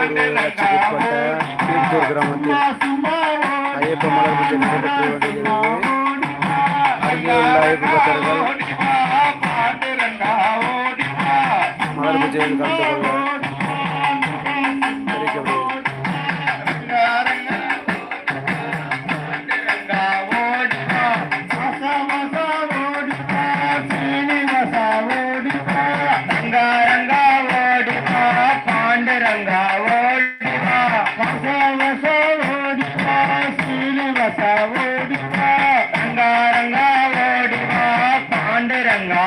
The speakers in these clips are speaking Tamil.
శ్రీ లక్ష్మీపేట తీర్పూర్ గ్రామത്തിൽ అయ్యప్ప మలకు జరిగినటువంటి అయ్యప్ప తరగతి మలకు జరిగిన வச வச ஓடிவா சீனிவச ஓடிவா ரங்கா ரங்கா ஓடிவா பாண்டுரங்கா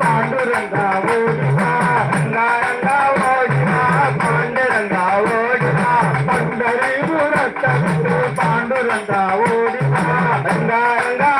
பாண்டுரங்கா ஓடினா ரங்கா ஓடினா பாண்டுரங்கா ஓடினா பண்டரிபுரத்தன்று பாண்டுரங்கா ரங்கா ரங்கா